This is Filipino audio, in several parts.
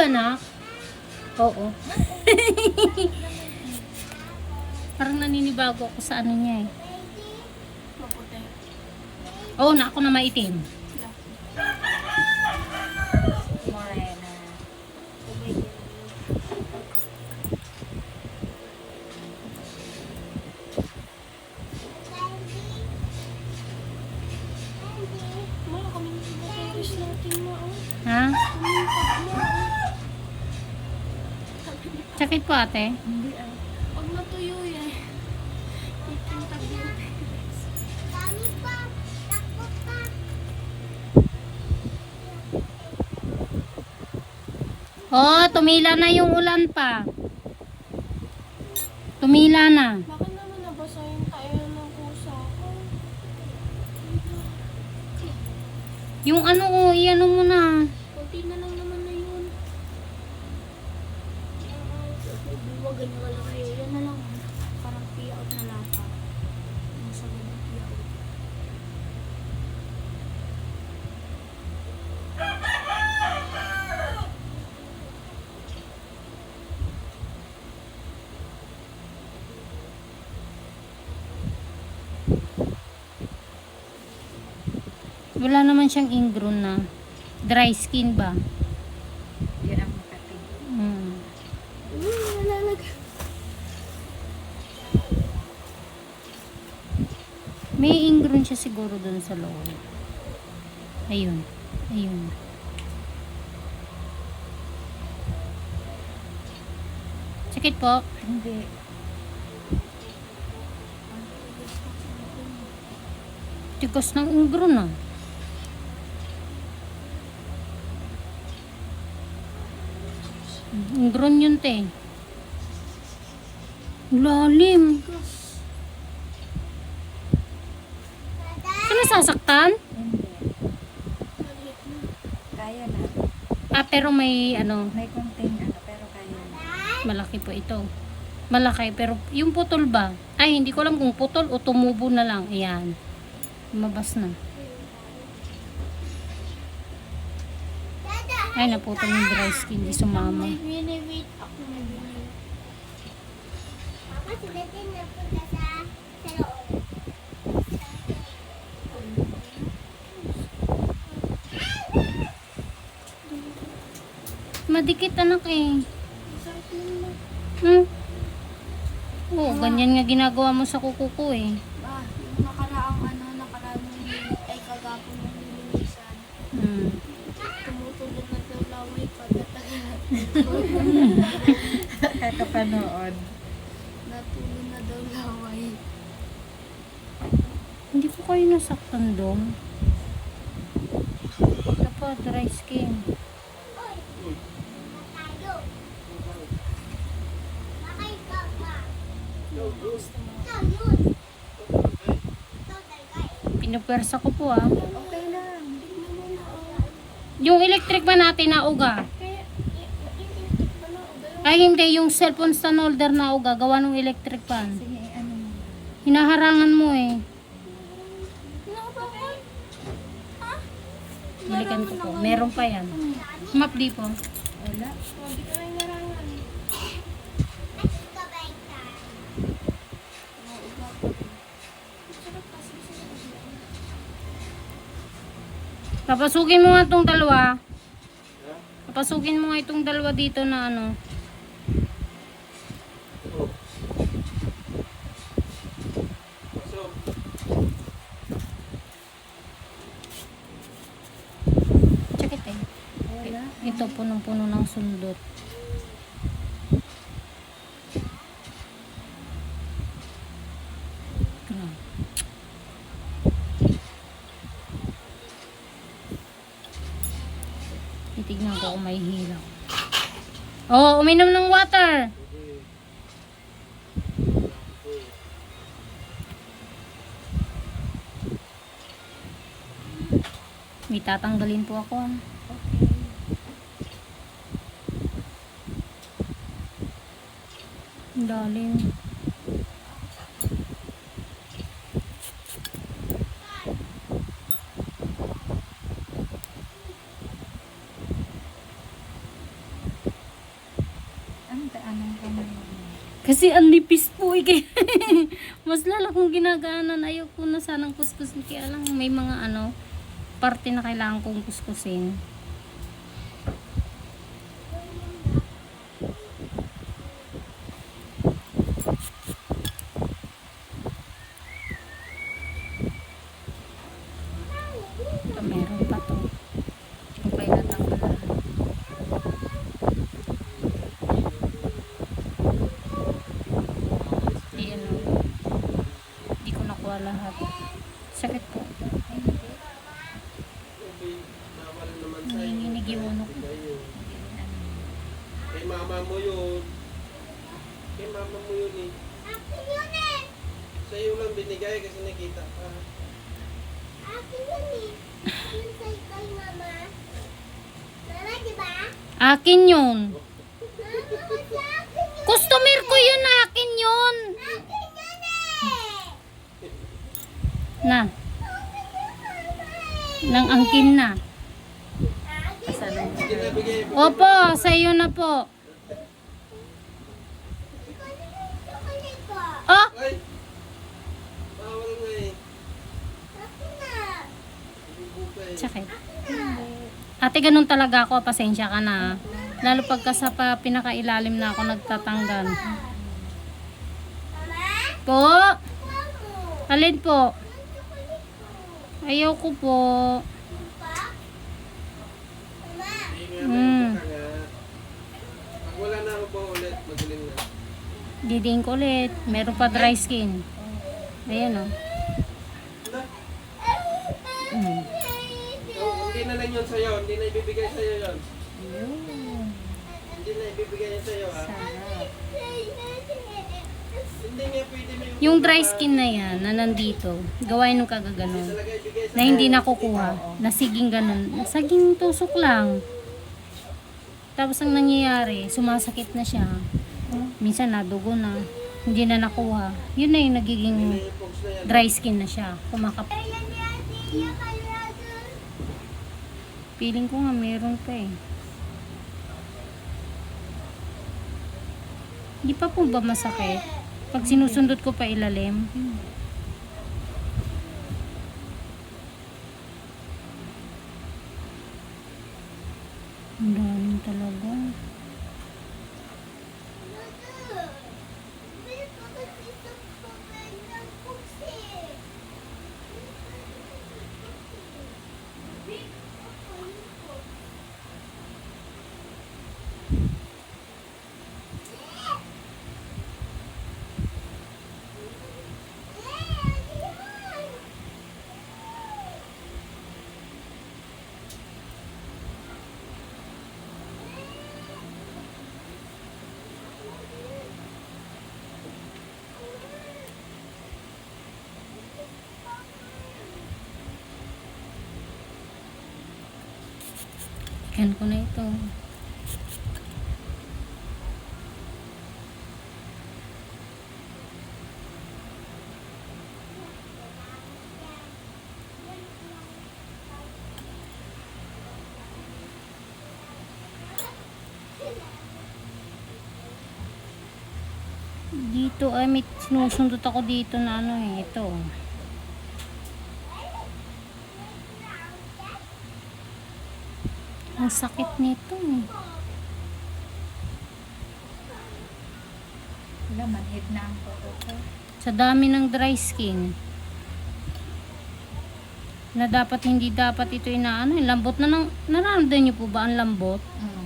ba, nak? Oo. Parang naninibago ako sa ano niya eh. Oo, na ako na maitim. Morena. Ma, kami nito na terrace natin mo. oh. Ha? Kami pag mo. Sakit po ate? Hindi ah. Pag natuyo eh. Ipunta din. Oo, tumila na yung ulan pa. Tumila na. Bakit naman nabasa yung tayo ng kusa ko? Yung ano, oh, iano mo na. Kunti na lang naman na yun. Huwag ganyan wala kayo. Yan na lang. Parang pee out na lata. Yung sa ganyan pee out. Wala naman siyang ingrown na. Dry skin ba? Yun ang Makati. Hmm. Uy, nalalag. May ingrown siya siguro dun sa loob. Ayun. Ayun. Sakit po. Hindi. Tigas ng ingrown ah. Ingrown yun te. Lalim. Ka nasasaktan? Kaya na. Ah, pero may ano, May konting ano, pero kaya na. malaki po ito. Malaki, pero yung putol ba? Ay, hindi ko alam kung putol o tumubo na lang. Ayan. Lumabas na. Ay, naputol yung dry skin. Di sumama. Madikit anak eh. Hmm? Oo, ganyan nga ginagawa mo sa kuko ko eh. Kakapanood. Natulog na daw laway. Hindi ko kayo nasaktan doon. Ito po, dry skin. Pinupwersa ko po ah. Okay lang. Yung electric ba natin na uga? Kaya, i- i-electric pa na. o, dalawa. Ay hindi, yung cellphone stand holder na uga, gawa ng electric fan. Sige, ano mo. Hinaharangan mo eh. Balikan ko po. Meron pa yan. Map di po. Wala. Oh, di ka na inarangan. Ikaw ba ikaw? Oo, iba pa rin. Sarap kasi sa Papasukin mo nga itong dalawa. Papasukin mo nga itong dalawa dito na ano. Sakit eh. Wala. Ito punong-puno ng sundot. Titignan ko kung may hilaw. Oh, uminom ng water. May tatanggalin po ako. ah. Dalim. Kasi ang nipis po eh. Mas lalo kung ginagaanan. Ayoko na sanang kuskusin. Kaya lang may mga ano, parte na kailangan kong kuskusin. Lahat. Sakit po. Bawal naman sa Nanginginig yung ano ko. Kay mama mo yun. Kay mama mo yun eh. Akin yun eh! Sa iyo lang binigay kasi nakita ka. Akin yun eh! Yun sa kay mama. Mama, di ba? Akin yun. Customer ko yun. Akin yun. Akin yun eh! Na. Nang angkin na. Opo, sa iyo na po. Oh, sakit. Ate, ganun talaga ako. Pasensya ka na. Lalo pagka sa pa, pinakailalim na ako nagtatanggal. Po? Alin po? Ayaw ko po. Mm. Pag wala na ako ba ulit, magaling na. Didiin ko ulit. Meron pa dry skin. Ayan o. Wala. Mm. Oh, hindi na lang yun sa'yo. Hindi na ibibigay sa'yo yun. Yun. Hindi na ibibigay yun sa'yo ha. Sarap. Hindi nga pwede mo Yung dry skin na yan, na nandito, gawain nung kagaganon. Na hindi nakukuha. Nasiging ganun. Nasaging tusok lang. Tapos ang nangyayari, sumasakit na siya. Minsan nadugo na. Hindi na nakuha. Yun na yung nagiging na dry skin na siya. Kumakap. Feeling ko nga meron pa eh. Hindi pa po ba masakit? Pag sinusundot ko pa ilalim. Ang daming talaga. Ikan ko na ito. Dito ay may sinusundot ako dito na ano eh, ito. Ang sakit nito eh. Wala, manhid na ang photo ko. Sa dami ng dry skin. Na dapat hindi dapat ito inaano. eh. Lambot na ng... Nararamdaman niyo po ba ang lambot? Oo.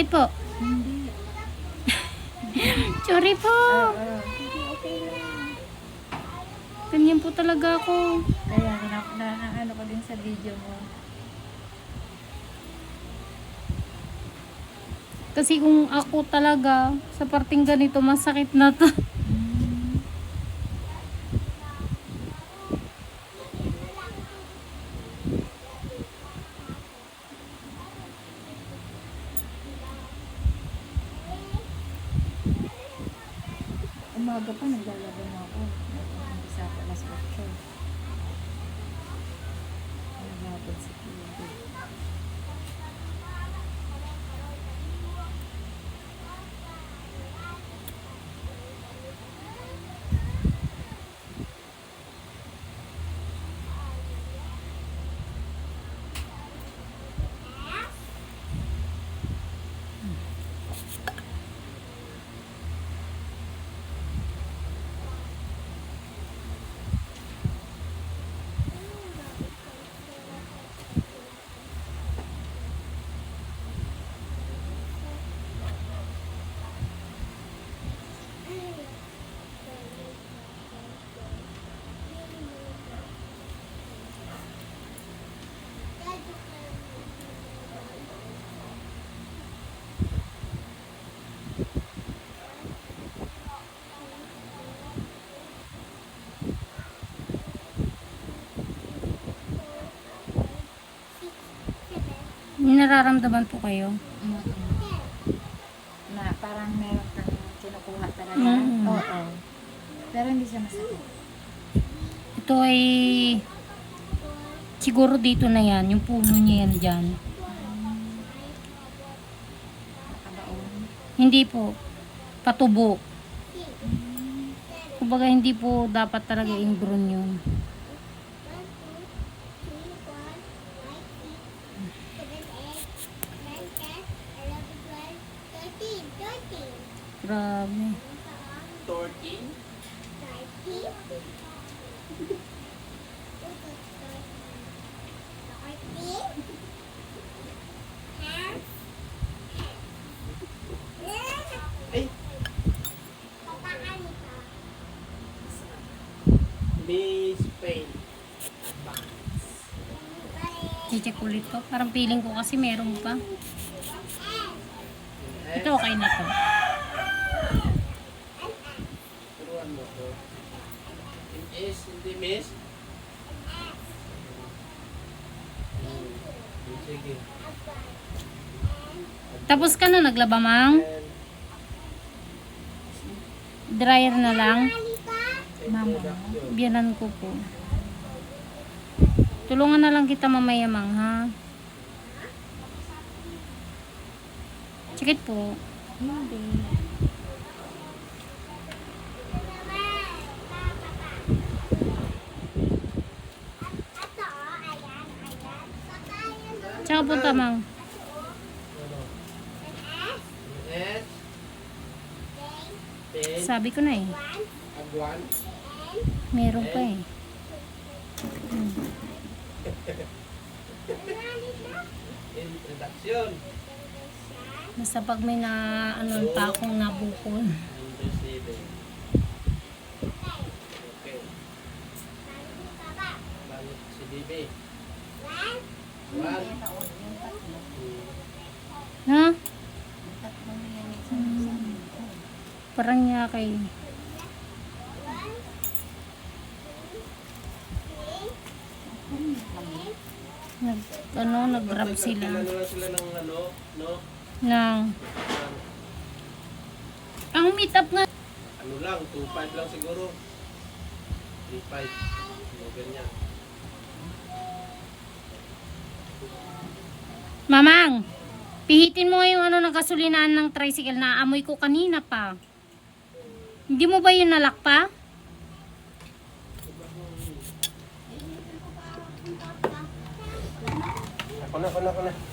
Sakit po. Hindi. Sorry po. Okay lang. Ganyan po talaga ako. Kaya na, na, na ano ko din sa video mo. Kasi kung ako talaga, sa parting ganito, masakit na to. Nararamdaman po kayo? Na parang meron kang kinukuha talaga. Mm. Oo. Pero hindi siya masakit. Ito ay siguro dito na yan, yung puno niya yan dyan. Nakabaon. Hindi po, patubo. Kumbaga hindi po dapat talaga ingrown yun. Grabe. 14? Ay! Miss Pain. Check ulit to. Parang feeling ko kasi meron pa. Ito okay na to. Turuan mo to. Miss. Tapos ka na naglaba, mang? Dryer na lang. Mama. Biyanan ko po. Tulungan na lang kita mamaya, mang, ha? Sakit po. Hindi. Tsaka po tamang. S. Pen. Sabi ko na eh. Agwan. Meron pa eh. Introduction. Basta pag may na ano pa akong nabukol. Okay. Balik si Bibi. Ha? Hmm. Parang niya kay nag ano nag-grab sila sila ng ano, no? ng ang meet up nga Ano lang, 2.5 lang siguro. 3.5. Ano ganyan. Mamang, pihitin mo yung ano ng kasulinaan ng tricycle na amoy ko kanina pa. Hindi mo ba yun nalak pa? Ako na, ako na, ako na.